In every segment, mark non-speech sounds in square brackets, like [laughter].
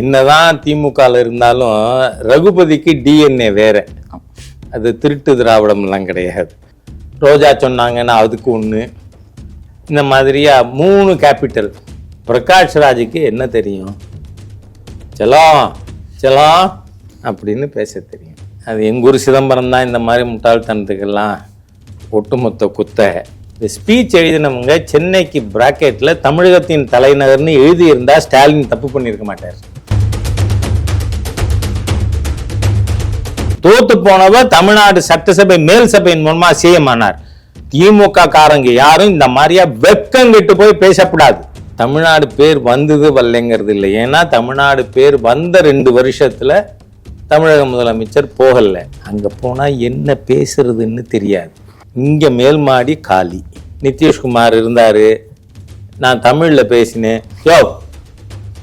என்னதான் திமுகவில் இருந்தாலும் ரகுபதிக்கு டிஎன்ஏ வேற. அது திருட்டு திராவிடம்லாம் கிடையாது. ரோஜா சொன்னாங்கன்னா அதுக்கு ஒன்று இந்த மாதிரியா மூணு கேபிட்டல் பிரகாஷ் ராஜுக்கு என்ன தெரியும்? செலம் செலம் அப்படின்னு பேச தெரியும். அது எங்கூர் சிதம்பரம் தான் இந்த மாதிரி முட்டாள்தனத்துக்கெல்லாம் ஒட்டுமொத்த குத்த. இந்த ஸ்பீச் எழுதினவங்க சென்னைக்கு பிராக்கெட்டில் தமிழகத்தின் தலைநகர்னு எழுதியிருந்தா ஸ்டாலின் தப்பு பண்ணியிருக்க மாட்டார். தோத்து போனவர் தமிழ்நாடு சட்டசபை மேல் சபையின் மூலமா சிஎம் ஆனார். திமுக காரங்க யாரும் இந்த மாதிரியா வெக்கம் கெட்டு போய் பேசக்கூடாது. தமிழ்நாடு பேர் வந்தது வரலைங்கிறது இல்லை. ஏன்னா தமிழ்நாடு பேர் வந்த ரெண்டு வருஷத்துல தமிழக முதலமைச்சர் போகல. அங்க போனா என்ன பேசுறதுன்னு தெரியாது. இங்க மேல் மாடி காலி. நிதிஷ்குமார் இருந்தாரு. நான் தமிழ்ல பேசினேன். யோ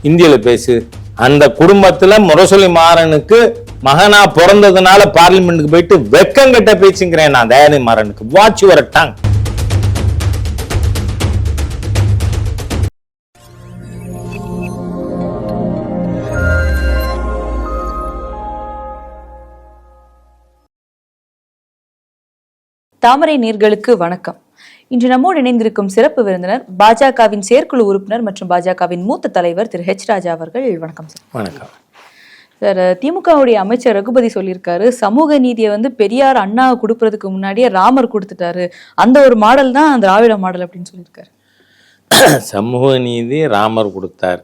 இந்தியில பேசு. அந்த குடும்பத்துல முரசொலி மாறனுக்கு மகனா பிறந்ததுனால பார்லிமெண்ட்டுக்கு போயிட்டு வெக்கங்கட்ட பேச்சுங்கிறேன் நான். தயாநிதி மாறனுக்கு வாட்ச் யுவர் டங் தாமரை நேர்களுக்கு வணக்கம். இன்று நம்மோடு இணைந்திருக்கும் சிறப்பு விருந்தினர் பாஜகவின் செயற்குழு உறுப்பினர் மற்றும் பாஜகவின் மூத்த தலைவர் திரு ஹெச் ராஜா அவர்கள். வணக்கம் சார் வணக்கம். சார் திமுகவுடைய அமைச்சர் ரகுபதி சொல்லியிருக்காரு சமூக நீதியை வந்து பெரியார் அண்ணா கொடுக்கறதுக்கு முன்னாடியே ராமர் கொடுத்துட்டாரு. அந்த ஒரு மாடல் தான் திராவிட மாடல் அப்படின்னு சொல்லியிருக்காரு. [clears throat] சமூக நீதி ராமர் கொடுத்தார்.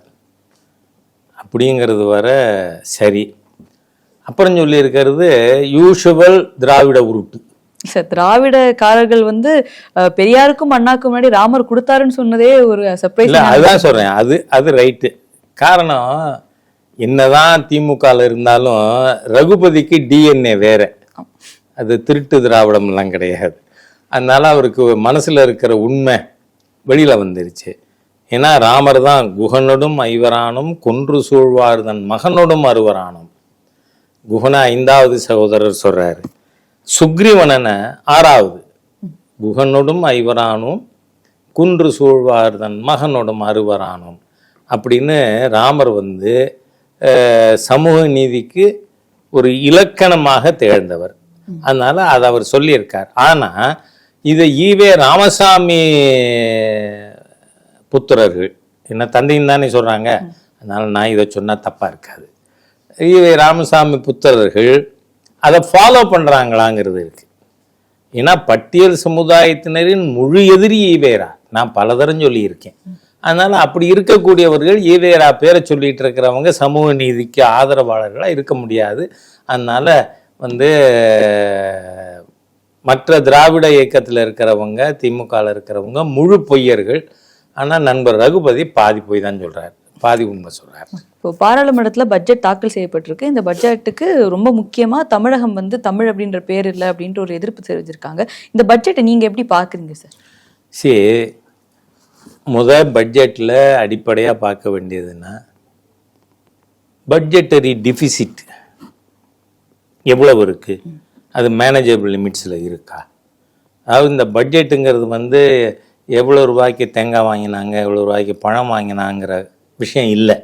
அப்படிங்கிறது வர சரி. அப்புறம் சொல்லியிருக்கிறது யூஷுவல் திராவிட உருட்டு. சார் திராவிடக்காரர்கள் வந்து பெரியாருக்கும் அண்ணாக்கும் முன்னாடி ராமர் கொடுத்தாருன்னு சொன்னதே ஒரு சர்ப்ரைஸ் அதுதான் சொல்கிறேன் அது அது ரைட்டு காரணம் என்னதான் திமுகவில் இருந்தாலும் ரகுபதிக்கு டிஎன்ஏ வேற. அது திருட்டு திராவிடம்லாம் கிடையாது. அதனால அவருக்கு மனசில் இருக்கிற உண்மை வெளியில் வந்துருச்சு. ஏன்னா ராமர் தான் குகனோடும் ஐவரானும் கொன்று சூழ்வார் தன் மகனொடும் அறுவரானும் குகனை ஐந்தாவது சகோதரர் சொல்றாரு. சுக்ரீவனனை ஆறாவது. குகனோடும் ஐவரானும் குன்று சூழ்வார் தன் மகனோடும் அறுவரானும் அப்படின்னு ராமர் வந்து சமூக நீதிக்கு ஒரு இலக்கணமாக திகழ்ந்தவர். அதனால அதை அவர் சொல்லியிருக்கார். ஆனா இதை ஈவே ராமசாமி புத்திரர்கள் என்ன தந்தையும் தானே சொல்றாங்க. அதனால நான் இதை சொன்னா தப்பா இருக்காது. ஈவே ராமசாமி புத்திரர்கள் அதை ஃபாலோ பண்றாங்களாங்கிறது இருக்கு. ஏன்னா பட்டியல் சமுதாயத்தினரின் முழு எதிரி ஈவேரா நான் பலதரம் சொல்லியிருக்கேன். அதனால அப்படி இருக்கக்கூடியவர்கள் ஈவேரா பேரை சொல்லிட்டு இருக்கிறவங்க சமூக நீதிக்கு ஆதரவாளர்களா இருக்க முடியாது. அதனால வந்து மற்ற திராவிட இயக்கத்தில் இருக்கிறவங்க திமுகவில் இருக்கிறவங்க முழு பொய்யர்கள். ஆனால் நண்பர் ரகுபதி பாதி பொய் தான் சொல்றார். பாதி உண்மை சொல்றார். இப்போ பாராளுமன்றத்துல பட்ஜெட் தாக்கல் செய்யப்பட்டிருக்கு. இந்த பட்ஜெட்டுக்கு ரொம்ப முக்கியமா தமிழகம் வந்து தமிழ் அப்படின்ற பேர் இல்லை அப்படின்ற ஒரு எதிர்ப்பு தெரிவிச்சிருக்காங்க. இந்த பட்ஜெட்டை நீங்க எப்படி பாக்குறீங்க சார்? சரி முத பட்ஜெட்டில் அடிப்படையாக பார்க்க வேண்டியதுன்னா பட்ஜெட்டரி டிஃபிசிட் எவ்வளவு இருக்குது அது மேனேஜபிள் லிமிட்ஸில் இருக்கா? அதாவது இந்த பட்ஜெட்டுங்கிறது வந்து எவ்வளோ ரூபாய்க்கு தேங்காய் வாங்கினாங்க எவ்வளோ ரூபாய்க்கு பழம் வாங்கினாங்கிற விஷயம் இல்லை.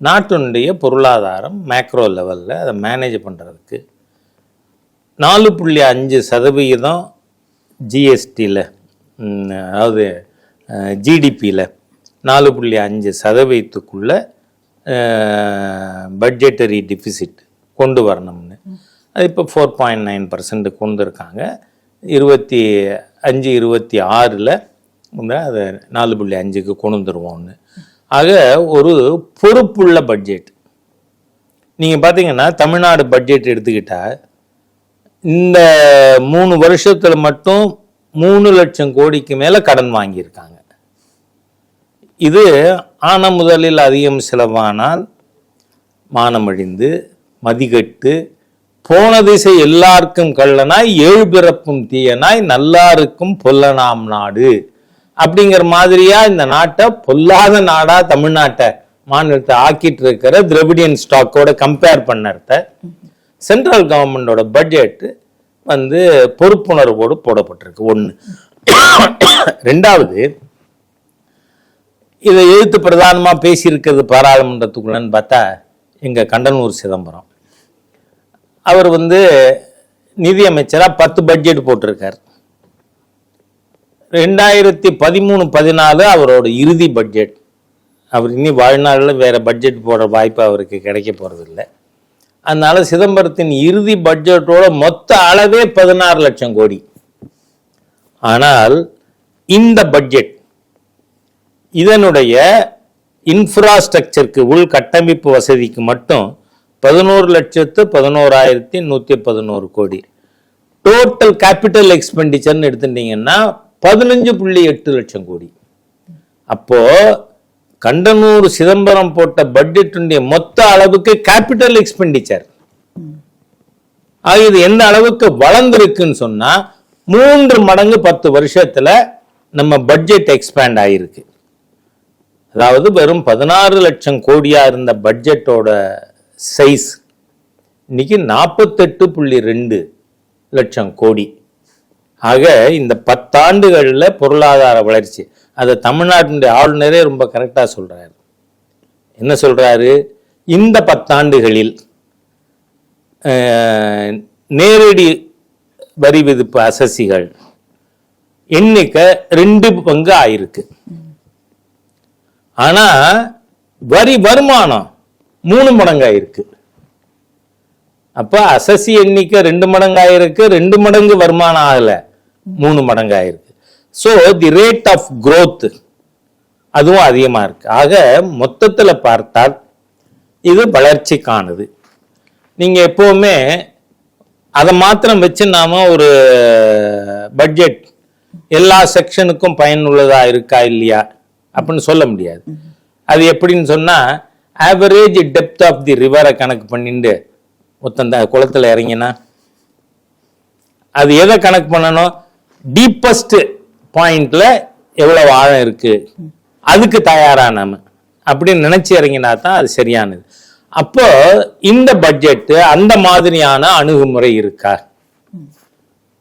நாட்டினுடைய பொருளாதாரம் மேக்ரோ லெவலில் அதை மேனேஜ் பண்ணுறதுக்கு நாலு புள்ளி அஞ்சு சதவிகிதம் ஜிஎஸ்டியில் அதாவது ஜிடிபியில் நாலு புள்ளி அஞ்சு சதவீதத்துக்குள்ள பட்ஜெட்டரி டிஃபிசிட் கொண்டு வரணும்னு. அது இப்போ ஃபோர் பாயிண்ட் நைன் பர்சன்ட் கொண்டு இருக்காங்க இருபத்தி அஞ்சு இருபத்தி ஆறில் அதை நாலு புள்ளி அஞ்சுக்கு கொண்டு வந்துடுவோம்னு ஆக ஒரு பொறுப்புள்ள பட்ஜெட் நீங்கள் பார்த்தீங்கன்னா தமிழ்நாடு பட்ஜெட் எடுத்துக்கிட்டால் இந்த மூணு வருஷத்தில் மட்டும் மூணு லட்சம் கோடிக்கு மேலே கடன் வாங்கியிருக்காங்க. இது ஆன முதலில் அதிகம் செலவானால் மானமழிந்து மதிகட்டு போன திசை எல்லாருக்கும் கள்ளனாய் ஏழு பிறப்பும் தீயனாய் நல்லாருக்கும் பொல்லனாம் நாடு. அப்படிங்கிற மாதிரியா இந்த நாட்டை பொல்லாத நாடா தமிழ்நாட்டை மாநிலத்தை ஆக்கிட்டு இருக்கிற திரவிடியன் ஸ்டாக்கோட கம்பேர் பண்ணறத சென்ட்ரல் கவர்மெண்டோட பட்ஜெட் வந்து பொறுப்புணர்வோடு போடப்பட்டிருக்கு. ஒன்று ரெண்டாவது இதை எதிர்த்து பிரதானமாக பேசியிருக்கிறது பாராளுமன்றத்துக்குள்ளன்னு பார்த்தா எங்கள் கண்டனூர் சிதம்பரம். அவர் வந்து நிதியமைச்சராக பத்து பட்ஜெட் போட்டிருக்கார். ரெண்டாயிரத்தி பதிமூணு பதினாலு அவரோட இறுதி பட்ஜெட் அவர் இனி வாழ்நாளில் வேறு பட்ஜெட் போடுற வாய்ப்பு அவருக்கு கிடைக்க போகிறதில்ல அதனால் சிதம்பரத்தின் இறுதி பட்ஜெட்டோட மொத்த அளவே பதினாறு லட்சம் கோடி. ஆனால் இந்த பட்ஜெட் இதனுடைய இன்ஃப்ராஸ்ட்ரக்சருக்கு உள்கட்டமைப்பு வசதிக்கு மட்டும் பதினோரு லட்சத்து பதினோராயிரத்தி நூற்றி பதினோரு கோடி. டோட்டல் கேபிட்டல் எக்ஸ்பெண்டிச்சர்னு எடுத்துட்டீங்கன்னா பதினஞ்சு புள்ளி எட்டு லட்சம் கோடி. அப்போது கண்டனூர் சிதம்பரம் போட்ட பட்ஜெட்டுடைய மொத்த அளவுக்கு கேபிட்டல் எக்ஸ்பெண்டிச்சர் ஆக இது எந்த அளவுக்கு வளர்ந்துருக்குன்னு சொன்னால் மூன்று மடங்கு பத்து வருஷத்தில் நம்ம பட்ஜெட் எக்ஸ்பேண்ட் ஆகிருக்கு அதாவது வெறும் பதினாறு லட்சம் கோடியாக இருந்த பட்ஜெட்டோட சைஸ் இன்னைக்கு நாற்பத்தெட்டு புள்ளி ரெண்டு லட்சம் கோடி. ஆக இந்த பத்தாண்டுகளில் பொருளாதார வளர்ச்சி அதை தமிழ்நாட்டினுடைய ஆளுநரே ரொம்ப கரெக்டாக சொல்கிறாரு என்ன சொல்கிறாரு இந்த பத்தாண்டுகளில் நேரடி வரி விதிப்பு அசசிகள் எண்ணிக்கை ரெண்டு பங்கு ஆயிருக்கு. ஆனா வரி வருமானம் மூணு மடங்காயிருக்கு. அப்ப அசசி எண்ணிக்கை ரெண்டு மடங்காயிருக்கு ரெண்டு மடங்கு வருமானம் ஆகல மூணு மடங்காயிருக்கு. So the rate of growth அதுவும் அதிகமா இருக்கு. ஆக மொத்தத்துல பார்த்தால் இது வளர்ச்சிக்கானது நீங்க எப்பவுமே அதை மாத்திரம் வச்சு நாம ஒரு பட்ஜெட் எல்லா செக்ஷனுக்கும் பயனுள்ளதா இருக்கா இல்லையா? அப்படின்னு சொல்ல முடியாது. அது எப்படின்னு சொன்னால் ஆவரேஜ் டெப்த் ஆஃப் தி ரிவரை கணக்கு பண்ணிட்டு ஒருத்தந்த குளத்தில் குளத்துல இறங்கினா. அது எதை கணக்கு பண்ணணும்? டீப்பஸ்ட் பாயிண்ட்ல எவ்வளவு ஆழம் இருக்கு? அதுக்கு தயாரா நாம. அப்படின்னு நினைச்சு இறங்கினா தான் அது சரியானது. அப்போ இந்த பட்ஜெட் அந்த மாதிரியான அணுகுமுறை இருக்கா?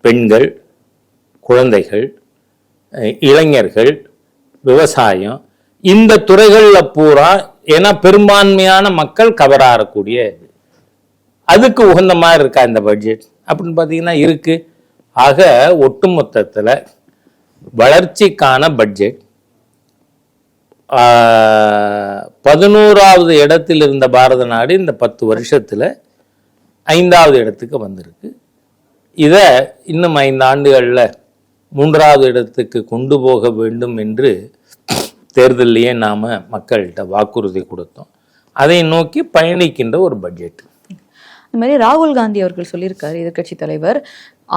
பெண்கள் குழந்தைகள் இளைஞர்கள் விவசாயம் இந்த துறைகளில் பூரா ஏன்னா பெரும்பான்மையான மக்கள் கவர் இது. அதுக்கு உகந்த மாதிரி இருக்கா இந்த பட்ஜெட் அப்படின்னு பார்த்தீங்கன்னா இருக்கு. ஆக ஒட்டுமொத்தத்தில் வளர்ச்சிக்கான பட்ஜெட் பதினோராவது இடத்தில் இருந்த பாரத நாடு இந்த பத்து வருஷத்தில் ஐந்தாவது இடத்துக்கு வந்திருக்கு. இதை இன்னும் ஐந்து ஆண்டுகளில் மூன்றாவது இடத்துக்கு கொண்டு போக வேண்டும் என்று தேர்தலையே நாம மக்கள்கிட்ட வாக்குறுதி கொடுத்தோம். அதை நோக்கி பயணிக்கின்ற ஒரு பட்ஜெட் இந்த மாதிரி ராகுல் காந்தி அவர்கள் சொல்லியிருக்காரு எதிர்க்கட்சி தலைவர்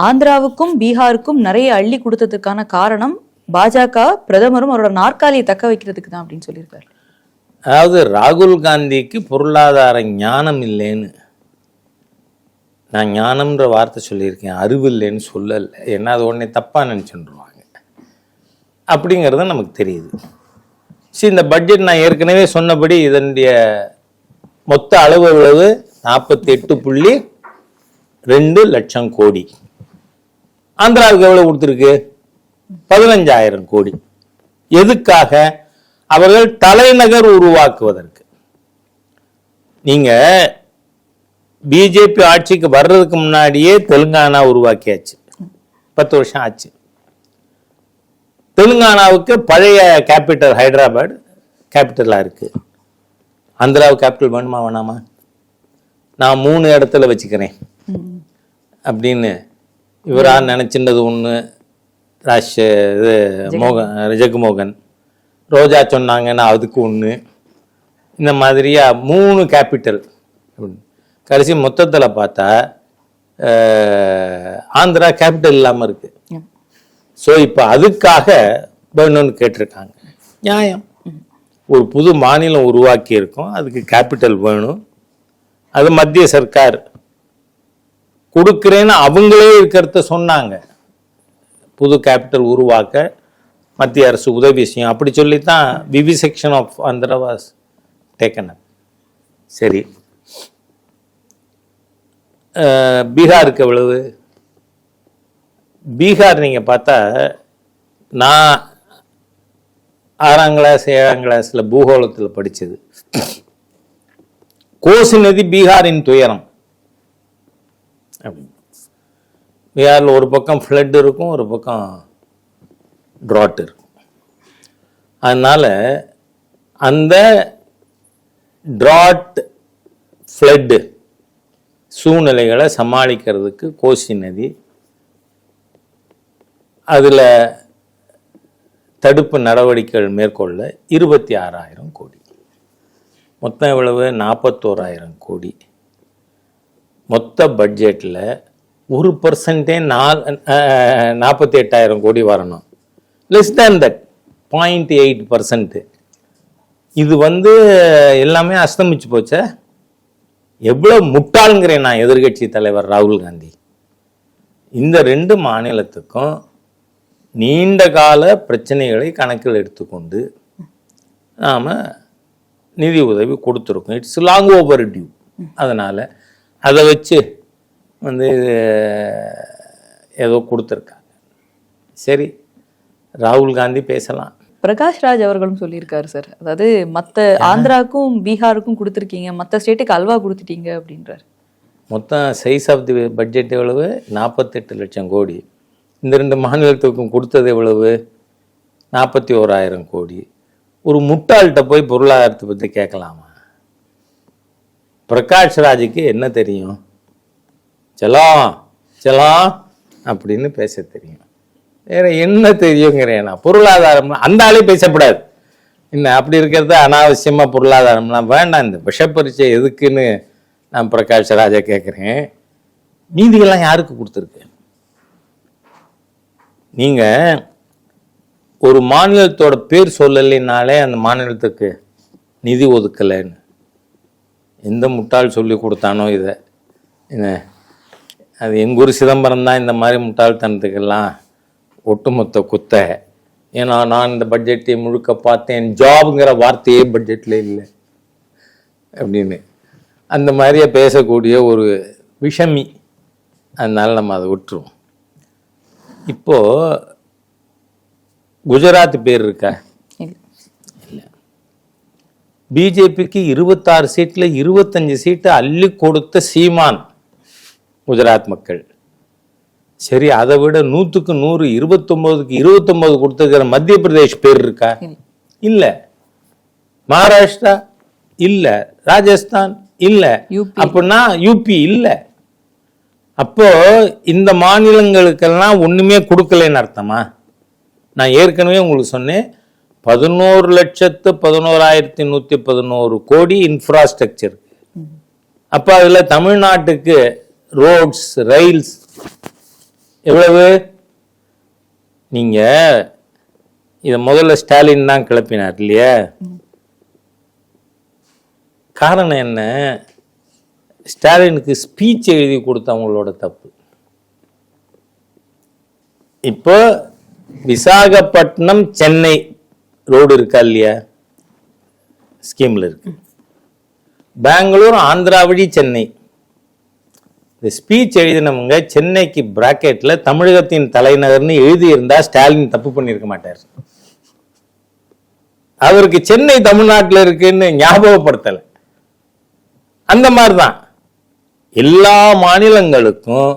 ஆந்திராவுக்கும் பீகாருக்கும் நிறைய அள்ளி கொடுத்ததுக்கான காரணம் பாஜக பிரதமரும் அவரோட நாற்காலியை தக்க வைக்கிறதுக்கு தான் அப்படின்னு சொல்லியிருக்காரு. அதாவது ராகுல் காந்திக்கு பொருளாதார ஞானம் இல்லைன்னு நான் ஞானம்ன்ற வார்த்தை சொல்லியிருக்கேன் அறிவு இல்லைன்னு சொல்லலை. ஏன்னா அது உடனே தப்பாக நினச்சிட்டுருவாங்க அப்படிங்கிறது நமக்கு தெரியுது. சரி இந்த பட்ஜெட் நான் ஏற்கனவே சொன்னபடி இதனுடைய மொத்த அளவு எவ்வளவு நாற்பத்தி எட்டு புள்ளி ரெண்டு லட்சம் கோடி. ஆந்திராவுக்கு எவ்வளோ கொடுத்துருக்கு? பதினஞ்சாயிரம் கோடி. எதுக்காக? அவர்கள் தலைநகர் உருவாக்குவதற்கு. நீங்கள் பிஜேபி ஆட்சிக்கு வர்றதுக்கு முன்னாடியே தெலுங்கானா உருவாக்கியாச்சு. பத்து வருஷம் ஆச்சு. தெலுங்கானாவுக்கு பழைய கேபிட்டல் ஹைதராபாத் கேபிட்டலாக இருக்குது ஆந்திராவு கேபிட்டல் வேணுமா வேணாமா? நான் மூணு இடத்துல வச்சுக்கிறேன். அப்படின்னு இவராக நினைச்சிருந்தது ஒன்று ராஷ் இது மோகன் ஜெகமோகன். ரோஜா சொன்னாங்கன்னா அதுக்கு ஒன்று இந்த மாதிரியா மூணு கேபிட்டல் கடைசி மொத்தத்துல பார்த்தா ஆந்திரா கேபிட்டல் இல்லாம இருக்கு. ஸோ இப்போ அதுக்காக வேணும்னு கேட்டிருக்காங்க. நியாயம். ஒரு புது மாநிலம் உருவாக்கி இருக்கோம். அதுக்கு கேபிட்டல் வேணும். அது மத்திய சர்க்கார் கொடுக்குறேன்னு அவங்களே இருக்கிறத சொன்னாங்க. புது கேபிட்டல் உருவாக்க மத்திய அரசு உதவி செய்யும். அப்படி சொல்லித்தான் விவி section of Andhra was taken சரி. பீகாருக்கு எவ்வளவு பீகார் நீங்கள் பார்த்தா நான் ஆறாம் கிளாஸ் ஏழாம் கிளாஸில் பூகோளத்தில் படித்தது கோசி நதி பீகாரின் துயரம். பீகாரில் ஒரு பக்கம் ஃப்ளட் இருக்கும் ஒரு பக்கம் ட்ராட் இருக்கும். அதனால் அந்த ட்ராட் ஃப்ளட்டு சூழ்நிலைகளை சமாளிக்கிறதுக்கு கோசி நதி அதில் தடுப்பு நடவடிக்கைகள் மேற்கொள்ள இருபத்தி ஆறாயிரம் கோடி. மொத்தம் எவ்வளவு? நாற்பத்தோராயிரம் கோடி. மொத்த பட்ஜெட்டில் ஒரு பர்சன்டே நால் நாற்பத்தி எட்டாயிரம் கோடி வரணும். Less than that point eight percent இது வந்து எல்லாமே அஸ்தமிச்சு போச்சே. எவ்வளோ முட்டாளுங்கிறேன் நான் எதிர்க்கட்சி தலைவர் ராகுல் காந்தி. இந்த ரெண்டு மாநிலத்துக்கும் நீண்ட கால பிரச்சனைகளை கணக்கில் எடுத்துக்கொண்டு நாம் நிதி உதவி கொடுத்துருக்கோம். இட்ஸ் லாங் ஓவர் டியூ அதனால் அதை வச்சு வந்து ஏதோ கொடுத்துருக்காங்க. சரி ராகுல் காந்தி பேசலாம். பிரகாஷ் ராஜ் அவர்களும் சொல்லியிருக்காரு சார். அதாவது மத்த ஆந்திராவுக்கும் பீகாருக்கும் கொடுத்துருக்கீங்க மத்த ஸ்டேட்டுக்கு அல்வா கொடுத்துட்டீங்க அப்படின்றாரு. மொத்தம் சைஸ் ஆஃப் தி பட்ஜெட் எவ்வளவு? நாற்பத்தெட்டு லட்சம் கோடி. இந்த ரெண்டு மாநிலத்துக்கும் கொடுத்தது எவ்வளவு? நாற்பத்தி ஓராயிரம் கோடி. ஒரு முட்டாள்கிட்ட போய் பொருளாதாரத்தை பற்றி கேட்கலாமா? பிரகாஷ் ராஜுக்கு என்ன தெரியும்? செலாம் செலாம் அப்படின்னு பேச தெரியும். வேற என்ன தெரியுங்கிறேன் நான். பொருளாதாரம் அந்த ஆளே பேசக்கூடாது என்ன அப்படி இருக்கிறது அனாவசியமா பொருளாதாரம்லாம் வேண்டாம் இந்த விஷப்பரிச்சை எதுக்குன்னு நான் பிரகாஷ் ராஜா கேட்குறேன் நீதிகள்லாம் யாருக்கு கொடுத்துருக்கு? நீங்க ஒரு மாநிலத்தோட பேர் சொல்லலைனாலே அந்த மாநிலத்துக்கு நிதி ஒதுக்கலைன்னு. எந்த முட்டாள் சொல்லி கொடுத்தானோ இதை? என்ன அது எங்கள் ஊர் சிதம்பரம் தான் இந்த மாதிரி முட்டாள்தனத்துக்கெல்லாம் ஒட்டுமொத்த குத்த. ஏன்னா நான் இந்த பட்ஜெட்டை முழுக்க பார்த்தேன். ஜாப்ங்கிற வார்த்தையே பட்ஜெட்டில் இல்லை. அப்படின்னு. அந்த மாதிரியே பேசக்கூடிய ஒரு விஷமி. அதனால நம்ம அதை விட்டுருவோம். இப்போ குஜராத் பேர் இருக்கா? இல்ல. பிஜேபிக்கு இருபத்தாறு சீட்ல இருபத்தஞ்சு சீட்டு அள்ளி கொடுத்த சீமான் குஜராத் மக்கள். சரி அதை விட நூத்துக்கு நூறு இருபத்தொன்பதுக்கு இருபத்தொன்பது கொடுத்துருக்கிற மத்திய பிரதேஷ் பேர் இருக்கா? இல்ல. மகாராஷ்டிரா? இல்ல. ராஜஸ்தான்? இல்ல. அப்படின்னா யூபி இல்ல. அப்போ இந்த மாநிலங்களுக்கெல்லாம் ஒண்ணுமே கொடுக்கலன்னு அர்த்தமா? நான் ஏற்கனவே உங்களுக்கு சொன்னேன் பதினோரு லட்சத்து பதினோராயிரத்தி நூத்தி பதினோரு கோடி இன்ஃப்ராஸ்ட்ரக்சர் அப்ப அதுல தமிழ்நாட்டுக்கு ரோட்ஸ் ரயில்ஸ் எவ்வளவு? நீங்க இதை முதல்ல ஸ்டாலின் தான் கிளப்பினார் இல்லையா? காரணம் என்ன? ஸ்டாலினுக்கு ஸ்பீச் எழுதி கொடுத்தவங்களோட தப்பு. இப்போ விசாகப்பட்டினம் சென்னை ரோடு இருக்கா இல்லையா? ஸ்கீம்ல இருக்கு. பெங்களூர் ஆந்திரா வழி சென்னை. இந்த ஸ்பீச் எழுதினவங்க சென்னைக்கு பிராக்கெட்டில் தமிழகத்தின் தலைநகர்னு எழுதியிருந்தால் ஸ்டாலின் தப்பு பண்ணியிருக்க மாட்டார். அவருக்கு சென்னை தமிழ்நாட்டில் இருக்குன்னு ஞாபகப்படுத்தலை. அந்த மாதிரி தான் எல்லா மாநிலங்களுக்கும்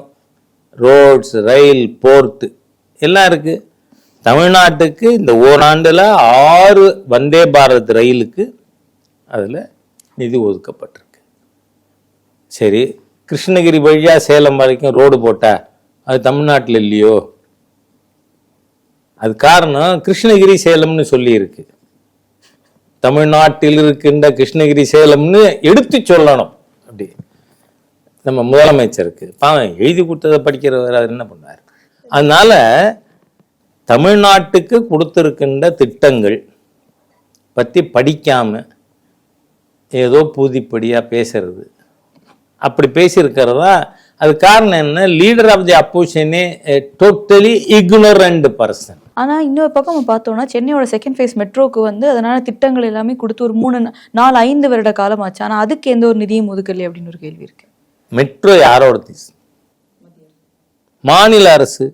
ரோட்ஸ் ரயில் போர்ட்டு எல்லாம் இருக்குது தமிழ்நாட்டுக்கு இந்த ஓராண்டில் ஆறு வந்தே பாரத் ரயிலுக்கு அதில் நிதி ஒதுக்கப்பட்டிருக்கு. சரி கிருஷ்ணகிரி வழியாக சேலம் வரைக்கும் ரோடு போட்டா அது தமிழ்நாட்டில் இல்லையோ? அது காரணம் கிருஷ்ணகிரி சேலம்னு சொல்லியிருக்கு. தமிழ்நாட்டில் இருக்கின்ற கிருஷ்ணகிரி சேலம்னு எடுத்து சொல்லணும். அப்படி. நம்ம முதலமைச்சருக்கு. பாவம் எழுதி கொடுத்ததை படிக்கிறவர் அவர் என்ன பண்ணார் அதனால தமிழ்நாட்டுக்கு கொடுத்துருக்கின்ற திட்டங்கள் பற்றி படிக்காமல் ஏதோ பூதிப்படியாக பேசுறது அப்படி பேசியிருக்கிறதா? அது காரணம் என்ன? லீடர் ஆஃப் தி அப்போசிஷனே டோட்டலி இக்னோரண்ட் பர்சன் ஆனா இன்னொரு பக்கம் நம்ம பார்த்தோம்னா சென்னையோட செகண்ட் ஃபேஸ் மெட்ரோக்கு வந்து அதனால திட்டங்கள் எல்லாமே கொடுத்து ஒரு மூணு நாலு ஐந்து வருட காலம் ஆச்சு ஆனா அதுக்கு எந்த ஒரு நிதியும் ஒதுக்கலையே அப்படின்னு ஒரு கேள்வி இருக்கு. மெட்ரோ யாரோட தீஸ் மாநில அரசு.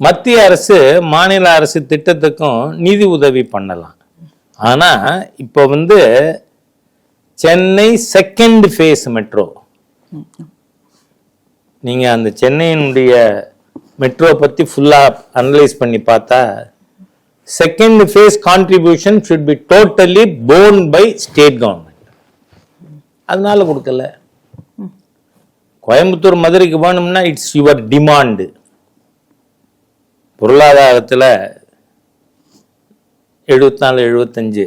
மத்திய அரசு மாநில அரசு திட்டத்துக்கும் நிதி உதவி பண்ணலாம். ஆனா இப்போ வந்து சென்னை செகண்ட் ஃபேஸ் மெட்ரோ நீங்க அந்த சென்னையினுடைய மெட்ரோ பத்தி ஃபுல்லா அனலைஸ் பண்ணி பார்த்தா second phase contribution should be totally borne by state government அதனால கொடுக்கல. கோயம்புத்தூர் மதுரைக்கு வேணும்னா இட்ஸ் யுவர் டிமாண்டு பொருளாதாரத்தில் எழுபத்தி நாலு எழுபத்தஞ்சு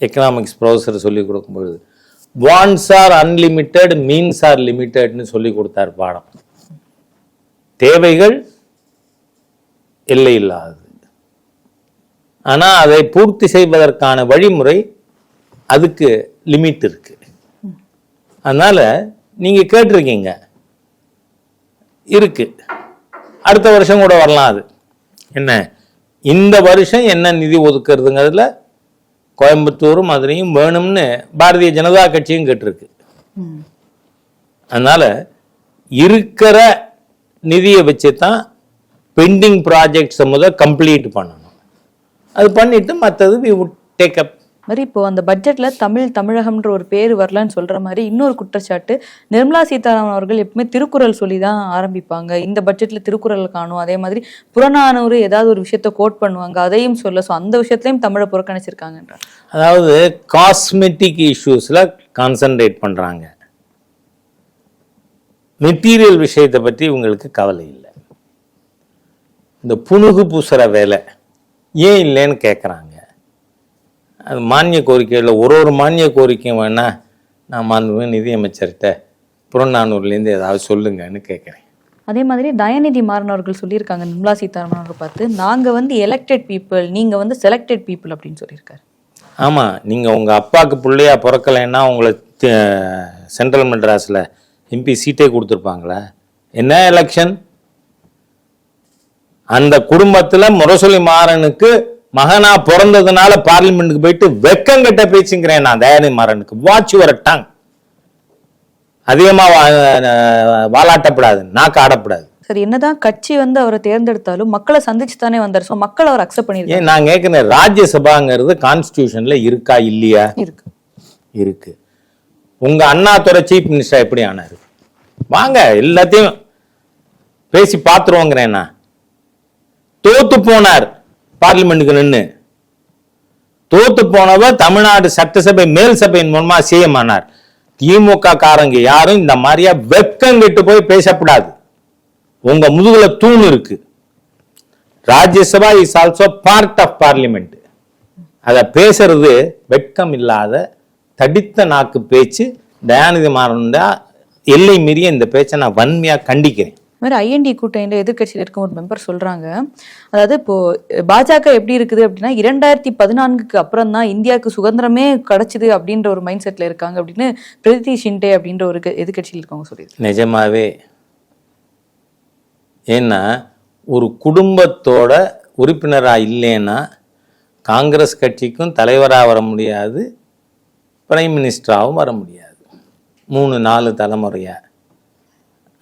எக்கனாமிக்ஸ் ப்ரொஃபஸர் சொல்லி கொடுக்கும்பொழுது wants are unlimited means are லிமிட்டெட்னு சொல்லி கொடுத்தார் பாடம். தேவைகள் எல்லை இல்லாதது. ஆனால் அதை பூர்த்தி செய்வதற்கான வழிமுறை அதுக்கு லிமிட் இருக்கு. அதனால் நீங்கள் கேட்டிருக்கீங்க. இருக்கு. அடுத்த வருஷம் கூட வரலாம் அது. என்ன? இந்த வருஷம் என்ன நிதி ஒதுக்குறதுங்கிறதுல கோயம்புத்தூரும் மதுரையும் வேணும்னு பாரதிய ஜனதா கட்சியும் கேட்டிருக்கு. அதனால இருக்கிற நிதியை வச்சு தான் பெண்டிங் ப்ராஜெக்ட்ஸை முதல் கம்ப்ளீட் பண்ணணும். அது பண்ணிட்டு மற்றது வி வுட் டேக் அப் மாதிரி இப்போ அந்த பட்ஜெட்ல தமிழ் தமிழகம்ன்ற ஒரு பேர் வரலன்னு சொல்ற மாதிரி இன்னொரு குற்றச்சாட்டு நிர்மலா சீதாராமன் அவர்கள் எப்பவுமே திருக்குறள் சொல்லி தான் ஆரம்பிப்பாங்க. இந்த பட்ஜெட்ல திருக்குறள் காணும். அதே மாதிரி புறநானூறு ஏதாவது ஒரு விஷயத்த கோட் பண்ணுவாங்க. அதையும் சொல்ல ஸோ அந்த விஷயத்துலையும் தமிழை புறக்கணிச்சிருக்காங்கன்ற அதாவது காஸ்மெட்டிக் இஷ்யூஸ்ல கான்சென்ட்ரேட் பண்றாங்க. மெட்டீரியல் விஷயத்தை பற்றி இவங்களுக்கு கவலை இல்லை. இந்த புணுகு பூசுகிற வேலை ஏன் இல்லைன்னு கேட்குறாங்க அது மானிய கோரிக்கையில் ஒரு ஒரு மானிய கோரிக்கையும் வேணா நான் மாண்புமிகு நிதியமைச்சர்கிட்ட புறநானூர்லேருந்து ஏதாவது சொல்லுங்கன்னு கேட்குறேன். அதே மாதிரி தயாநிதி மாறன் அவர்கள் சொல்லியிருக்காங்க. நிர்மலா சீதாராமன் அவர்கள் பார்த்து நாங்க வந்து எலெக்டட் பீப்புள் நீங்க வந்து செலக்டட் பீப்புள் அப்படின்னு சொல்லியிருக்காரு. ஆமாம் நீங்கள் உங்கள் அப்பாவுக்கு பிள்ளையா பிறக்கலைன்னா உங்களை சென்ட்ரல் மெட்ராஸில் எம்பி சீட்டே கொடுத்துருப்பாங்களா? என்ன எலெக்ஷன் அந்த குடும்பத்தில் முரசொலி மாறனுக்கு மகனா பிறந்ததுனால பார்லிமெண்ட்டுக்கு போயிட்டு வெக்கங்கட்ட பேச்சுங்கிறேன் நான். தயாநிதி மாறனுக்கு. வாட்ச் யுவர் டங் அதிகமாக வாலாட்டப்படாது. நாக்கு ஆடப்படாது. சரி என்னதான் கட்சி வந்து அவரை தேர்ந்தெடுத்தாலும் மக்களை சந்திச்சு தானே வந்தார். ஸோ மக்கள் அவர் அக்செப்ட் பண்ணியிருக்காங்க நான் கேட்குறேன் ராஜ்யசபாங்கிறது கான்ஸ்டியூஷன்ல இருக்கா இல்லையா? இருக்கு. இருக்கு. உங்க அண்ணாதுரை சீஃப் மினிஸ்டர் எப்படி ஆனாரு? வாங்க எல்லாத்தையும் பேசி பார்த்துருவோங்கிறேன் நான். தோத்து போனார். பார்லிமெண்ட்டுக்கு நின்று தோத்து போனவர் தமிழ்நாடு சட்டசபை மேல் சபையின் மூலமா சிஎம் ஆனார். திமுக காரங்க யாரும் இந்த மாதிரியா வெக்கம் கெட்டு போய் பேசப்படாது. உங்க முதுகுல தூண் இருக்கு. Rajya Sabha is also part of parliament அதை பேசுறது வெட்கம் இல்லாத தடித்த நாக்கு பேச்சு. தயாநிதி மாறன் எல்லை மீறிய இந்த பேச்சை நான் வன்மையாக கண்டிக்கிறேன். இந்த மாதிரி ஐஎன்டி கூட்டணியில் எதிர்க்கட்சியில் இருக்க ஒரு மெம்பர் சொல்கிறாங்க அதாவது இப்போது பாஜக எப்படி இருக்குது அப்படின்னா இரண்டாயிரத்தி பதினான்குக்கு அப்புறம் தான் இந்தியாவுக்கு சுதந்திரமே கிடச்சிது அப்படின்ற ஒரு மைண்ட் செட்டில் இருக்காங்க அப்படின்னு பிரதி ஷிண்டே அப்படின்ற ஒரு எதிர்கட்சியில் எதிர்க்கட்சியில் இருக்கவங்க சொல்லியிருக்கு நிஜமாவே ஏன்னா ஒரு குடும்பத்தோட உறுப்பினராக இல்லைன்னா காங்கிரஸ் கட்சிக்கும் தலைவராக வர முடியாது பிரைம் மினிஸ்டராகவும் வர முடியாது. மூணு நாலு தலைமுறையாக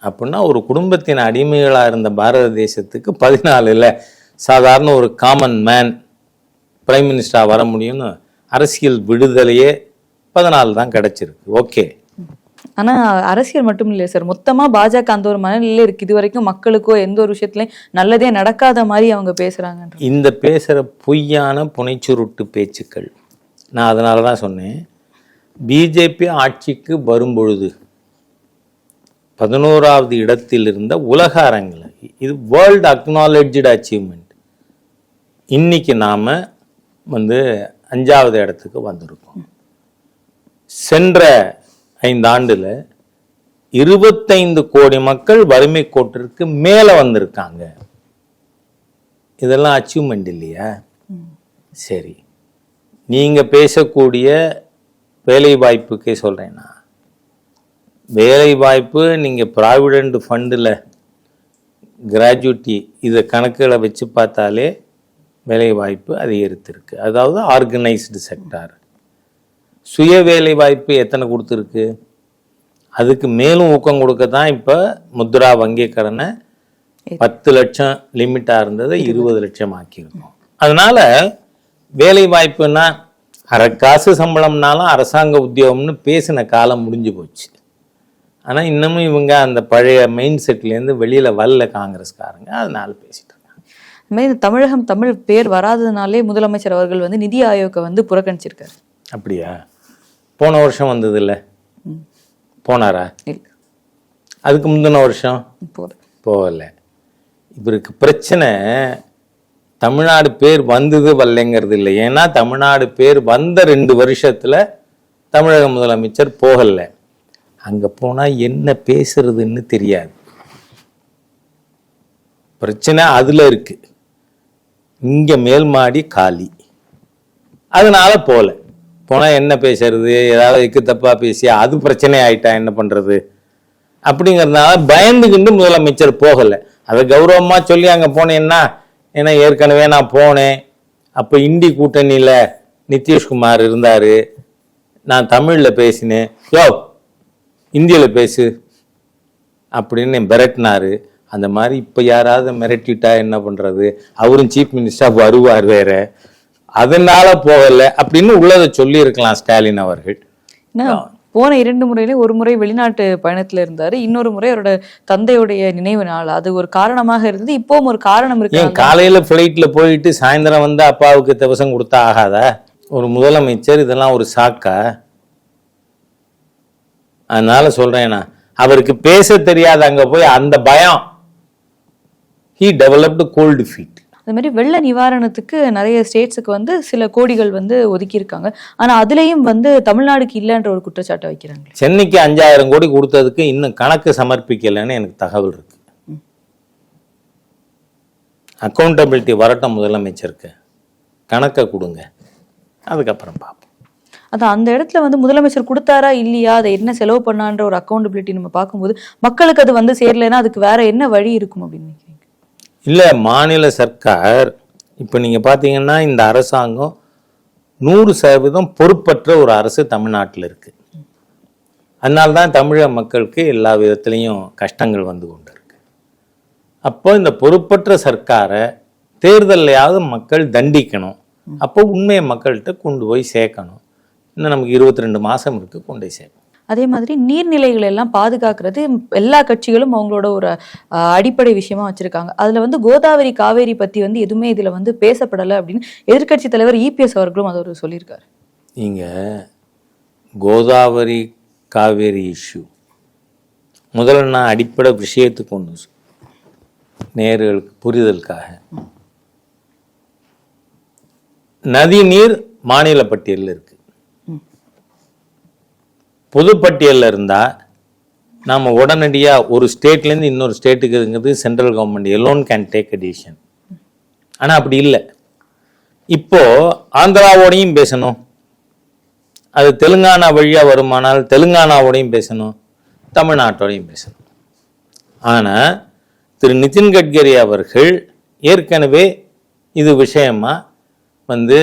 அப்படின்னா ஒரு குடும்பத்தின் அடிமைகளாக இருந்த பாரத தேசத்துக்கு பதினாலுல சாதாரண ஒரு காமன் மேன் பிரைம் மினிஸ்டராக வர முடியும்னு அரசியல் விடுதலையே பதினாலு தான் கிடைச்சிருக்கு. ஓகே ஆனா அரசியல் மட்டும் இல்லையா சார். மொத்தமா பாஜக அந்த ஒரு மனநிலையில இருக்கு. இது வரைக்கும் மக்களுக்கோ எந்த ஒரு விஷயத்துலயும் நல்லதே நடக்காத மாதிரி அவங்க பேசுறாங்கன்ற இந்த பேசுகிற பொய்யான புனைச்சுருட்டு பேச்சுக்கள். நான் அதனால தான் சொன்னேன் பிஜேபி ஆட்சிக்கு வரும்பொழுது பதினோராவது இடத்தில் இருந்த உலக அரங்கில் இது வேர்ல்டு அக்னாலஜ்டு அச்சீவ்மெண்ட் இன்னைக்கு நாம் வந்து அஞ்சாவது இடத்துக்கு வந்திருக்கோம். சென்ற ஐந்தாண்டுல இருபத்தைந்து கோடி மக்கள் வறுமை கோட்டிற்கு மேலே வந்திருக்காங்க. இதெல்லாம் அச்சீவ்மெண்ட் இல்லையா? சரி. நீங்க பேசக்கூடிய வேலை வாய்ப்புக்கே சொல்றேன்னா வேலை வாய்ப்பு நீங்கள் ப்ராவிடென்ட் ஃபண்டில் கிராஜுவிட்டி இதை கணக்குகளை வச்சு பார்த்தாலே வேலை வாய்ப்பு அதிகரித்திருக்கு. அதாவது ஆர்கனைஸ்டு செக்டார் சுய வேலை வாய்ப்பு எத்தனை கொடுத்துருக்கு? அதுக்கு மேலும் ஊக்கம் கொடுக்க தான் இப்போ முத்ரா வங்கி கடனை பத்து லட்சம் லிமிட்டாக இருந்ததை இருபது லட்சம் ஆக்கியிருக்கோம். அதனால் வேலை வாய்ப்புன்னா அரை காசு சம்பளம்னாலும் அரசாங்க உத்தியோகம்னு பேசின காலம் முடிஞ்சு போச்சு. ஆனா இன்னமும் இவங்க அந்த பழைய மெயின் செட்லேருந்து வெளியில வரல காங்கிரஸ்காரங்க. அதனால பேசிட்டு இருக்காங்க. இந்த மாதிரி இந்த தமிழகம் தமிழ் பேர் வராததுனாலே முதலமைச்சர் அவர்கள் வந்து நிதி ஆயோக்கை வந்து புறக்கணிச்சிருக்காரு. அப்படியா? போன வருஷம் வந்தது இல்ல போனாரா? இல்ல. அதுக்கு முந்தின வருஷம்? போகல. இவருக்கு பிரச்சனை தமிழ்நாடு பேர் வந்தது வரலைங்கிறது இல்லை. ஏன்னா தமிழ்நாடு பேர் வந்த ரெண்டு வருஷத்துல தமிழக முதலமைச்சர் போகல. அங்கே போனால் என்ன பேசுறதுன்னு தெரியாது. பிரச்சனை அதில் இருக்கு. இங்கே மேல் மாடி காலி. அதனால போல. போனால் என்ன பேசுறது? ஏதாவது இக்கு தப்பாக பேசி அது பிரச்சனை ஆயிட்டா என்ன பண்ணுறது அப்படிங்கிறதுனால பயந்துக்கிட்டு முதலமைச்சர் போகலை. அதை கௌரவமாக சொல்லி அங்கே போனேன்னா ஏன்னா ஏற்கனவே நான் போனேன். அப்போ இந்தி கூட்டணியில் நிதிஷ்குமார் இருந்தார். நான் தமிழில் பேசினேன். யோ இந்தியில பேசு அப்படின்னு மிரட்டினாரு. அந்த மாதிரி இப்போ யாராவது மிரட்டிட்டா என்ன பண்றது? அவரும் சீஃப் மினிஸ்டர் வருவார் வேற. அதனால போகல அப்படின்னு உள்ளதை சொல்லி இருக்கலாம் ஸ்டாலின் அவர்கள். போன இரண்டு முறையிலே ஒரு முறை வெளிநாட்டு பயணத்துல இருந்தாரு. இன்னொரு முறை அவரோட தந்தையுடைய நினைவு நாள். அது ஒரு காரணமாக இருந்தது. இப்பவும் ஒரு காரணம் இருக்கு. காலையில ஃப்ளைட்ல போயிட்டு சாயந்தரம் வந்து அப்பாவுக்கு தவசம் கொடுத்தா ஆகாதா? ஒரு முதலமைச்சர் இதெல்லாம் ஒரு சாக்கா? அதனால சொல்றேன் நான். அவருக்கு பேச தெரியாத அங்க போய் அந்த பயம். ஹீ டெவலப்டு கோல்டு ஃபீட் அது மாதிரி வெள்ள நிவாரணத்துக்கு நிறைய ஸ்டேட்ஸுக்கு வந்து சில கோடிகள் வந்து ஒதுக்கியிருக்காங்க. ஆனா அதுலயும் வந்து தமிழ்நாடுக்கு இல்லைன்ற ஒரு குற்றச்சாட்டை வைக்கிறாங்க சென்னைக்கு அஞ்சாயிரம் கோடி கொடுத்ததுக்கு இன்னும் கணக்கு சமர்ப்பிக்கலைன்னு எனக்கு தகவல் இருக்கு. அக்கௌண்டபிலிட்டி வரட்டும் முதலமைச்சருக்கு. கணக்கை கொடுங்க. அதுக்கப்புறம் பார்ப்போம். அது அந்த இடத்துல வந்து முதலமைச்சர் கொடுத்தாரா இல்லையா? அதை என்ன செலவு பண்ணான்ற ஒரு அக்கௌண்டபிலிட்டி நம்ம பார்க்கும்போது மக்களுக்கு அது வந்து சேரலைன்னா அதுக்கு வேற என்ன வழி இருக்கும் அப்படின்னு நினைக்கிறீங்க? இல்லை மாநில சர்க்கார் இப்போ நீங்கள் பார்த்தீங்கன்னா இந்த அரசாங்கம் நூறு சதவீதம் பொறுப்பற்ற ஒரு அரசு தமிழ்நாட்டில் இருக்கு. அதனால தான் தமிழக மக்களுக்கு எல்லா விதத்துலேயும் கஷ்டங்கள் வந்து கொண்டு இருக்கு அப்போ இந்த பொறுப்பற்ற சர்க்காரை தேர்தலையாவது மக்கள் தண்டிக்கணும். அப்போ உண்மையை மக்கள்கிட்ட கொண்டு போய் சேர்க்கணும். இன்னும் நமக்கு இருபத்தி ரெண்டு மாதம் இருக்குது கொண்டு சேர்க்கணும் அதே மாதிரி நீர்நிலைகளை எல்லாம் பாதுகாக்கிறது எல்லா கட்சிகளும் அவங்களோட ஒரு அடிப்படை விஷயமா வச்சிருக்காங்க. அதுல வந்து கோதாவரி காவேரி பத்தி வந்து எதுவுமே இதுல வந்து பேசப்படலை அப்படின்னு எதிர்க்கட்சி தலைவர் இபிஎஸ் அவர்களும் அதை ஒரு சொல்லியிருக்காரு. நீங்கள் கோதாவரி காவேரி இஷ்யூ முதல்ல நான் அடிப்படை விஷயத்துக்கு ஒன்று நேயர்களுக்கு புரிதலுக்காக. நதி நீர் மாநில பட்டியலில் இருக்கு. பொதுப்பட்டியலில் இருந்தால் நாம் உடனடியாக ஒரு ஸ்டேட்லேருந்து இன்னொரு ஸ்டேட்டுக்குங்கிறது central government alone can take a decision ஆனால் அப்படி இல்லை. இப்போது ஆந்திராவோடையும் பேசணும். அது தெலுங்கானா வழியாக வருமானால் தெலுங்கானாவோடையும் பேசணும். தமிழ்நாட்டோடையும் பேசணும். ஆனால் திரு நிதின் கட்கரி அவர்கள் ஏற்கனவே இது விஷயமா வந்து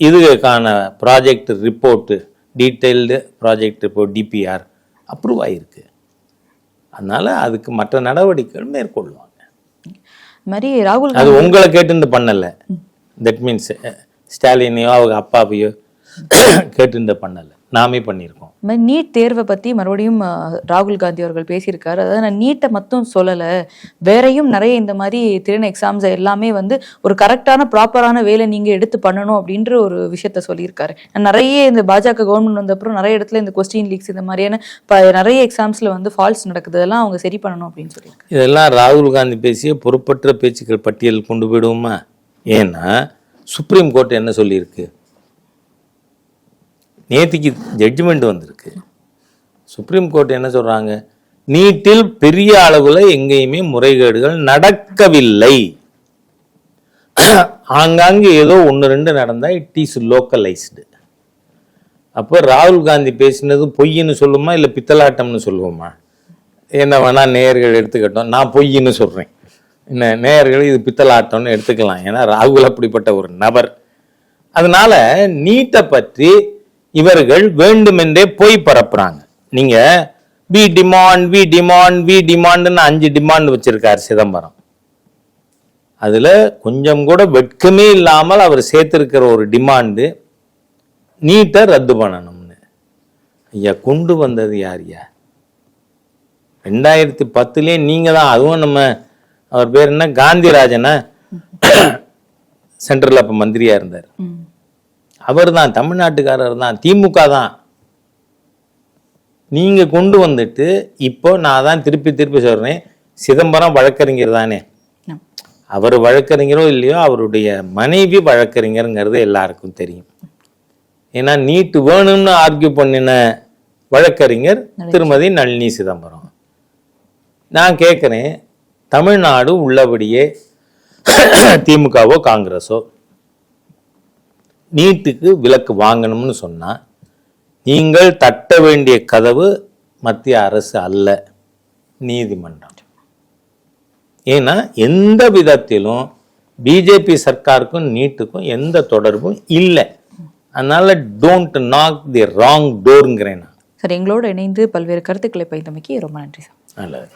இதுக்கான project report detailed project report DPR approve ஆகிருக்கு அதனால அதுக்கு மற்ற நடவடிக்கைகள் மேற்கொள்வாங்க மாதிரி ராகுல் அது உங்களை கேட்டுன்னு பண்ணல. தட் மீன்ஸ் ஸ்டாலினையோ அவங்க அப்பாவையோ கேட்டுன்னு பண்ணல. நாமே பண்ணியிருக்கோம். நீட் தேர்வை பத்தி மறுபடியும் ராகுல் காந்தி அவர்கள் பேசியிருக்காரு. அதாவது நான் நீட்டை மட்டும் சொல்லலை வேறையும் நிறைய இந்த மாதிரி திறன் எக்ஸாம்ஸ் எல்லாமே வந்து ஒரு கரெக்டான ப்ராப்பரான வேலை நீங்க எடுத்து பண்ணணும் அப்படின்ற ஒரு விஷயத்த சொல்லியிருக்காரு. நிறைய இந்த பாஜக கவர்மெண்ட் வந்த அப்புறம் நிறைய இடத்துல இந்த கொஸ்டின் லீக்ஸ் இந்த மாதிரியான ப- நிறைய எக்ஸாம்ஸ்ல வந்து ஃபால்ஸ் நடக்குது. அதெல்லாம் அவங்க சரி பண்ணணும் அப்படின்னு சொல்லியிருக்காரு. இதெல்லாம் ராகுல் காந்தி பேசிய பொறுப்பற்ற பேச்சுக்கள் பட்டியல் கொண்டு போயிடுவோமா? ஏன்னா சுப்ரீம் கோர்ட் என்ன சொல்லியிருக்கு? நேற்றுக்கு ஜட்ஜ்மெண்ட் வந்திருக்கு. சுப்ரீம் கோர்ட் என்ன சொல்கிறாங்க நீட்டில் பெரிய அளவில் எங்கேயுமே முறைகேடுகள் நடக்கவில்லை. ஆங்காங்கே ஏதோ ஒன்று ரெண்டு நடந்தால் இட் இஸ் லோக்கலைஸ்டு அப்போ ராகுல் காந்தி பேசினது பொய்ன்னு சொல்லுமா இல்லை பித்தலாட்டம்னு சொல்லுவோமா? என்ன வேணால் நேயர்கள் எடுத்துக்கட்டும். நான் பொய்ன்னு சொல்கிறேன் என்ன நேயர்கள் இது பித்தலாட்டம்னு எடுத்துக்கலாம். ஏன்னா ராகுல் அப்படிப்பட்ட ஒரு நபர். அதனால நீட்டை பற்றி இவர்கள் வேண்டுமென்றே பொய் பரப்புறாங்க. நீங்க we demand we demand we டிமாண்ட்னு அஞ்சு டிமாண்ட் வச்சிருக்காரு சிதம்பரம். அதுல கொஞ்சம் கூட வெட்கமே இல்லாமல் அவர் சேர்த்திருக்கிற ஒரு டிமாண்டு நீட்டை ரத்து பண்ணணும்னு. ஐயா கொண்டு வந்தது யார்யா ரெண்டாயிரத்தி பத்துலேயே நீங்க தான் அதுவும் நம்ம அவர் பேர் என்ன? காந்திராஜனா? சென்ட்ரல் அப்ப மந்திரியா இருந்தார். அவர் தான் தமிழ்நாட்டுக்காரர் தான் திமுக தான். நீங்க கொண்டு வந்துட்டு இப்போ நான் தான் திருப்பி திருப்பி சொல்றேன் சிதம்பரம் வழக்கறிஞர் தானே. அவர் வழக்கறிஞரோ இல்லையோ அவருடைய மனைவி வழக்கறிஞருங்கிறது எல்லாருக்கும் தெரியும். ஏன்னா நீட்டு வேணும்னு ஆர்கியூ பண்ணின வழக்கறிஞர் திருமதி நளினி சிதம்பரம். நான் கேட்குறேன் தமிழ்நாடு உள்ளபடியே திமுகவோ காங்கிரஸோ நீட்டுக்கு விலக்கு வாங்கணும்னு சொன்னா நீங்கள் தட்ட வேண்டிய கதவு மத்திய அரசு அல்ல நீதிமன்றம். ஏன்னா எந்த விதத்திலும் பிஜேபி சர்க்காருக்கும் நீட்டுக்கும் எந்த தொடர்பும் இல்லை. அதனால டோன்ட் நாக் தி ராங் டோருங்கிறேன் நான். சார் எங்களோட இணைந்து பல்வேறு கருத்துக்களை பகிர்ந்தமைக்கு ரொம்ப நன்றி சார். நல்லது.